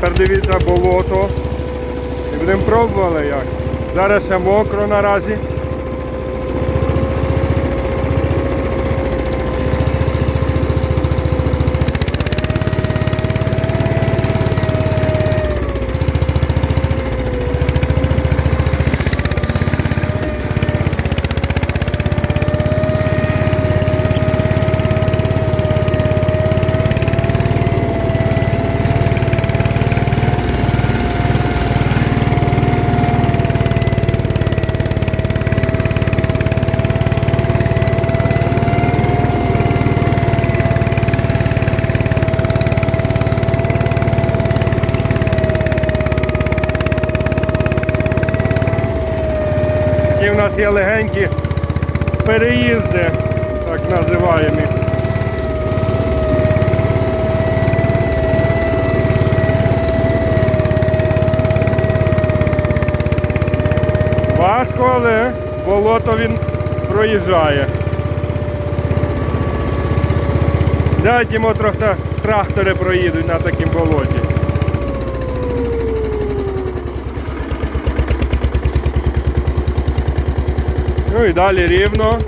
Тепер дивіться болото. І будемо пробували як. Зараз ще мокро наразі. Такі в нас є легенькі переїзди, так називаємо. Важко, але болото він проїжджає. Йому трохи трактори проїдуть на такому болоті. Ну і далі рівно.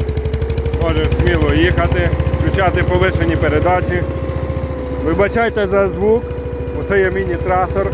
Можеш сміло їхати, включати повишені передачі. Вибачайте за звук, оце є міні-трактор.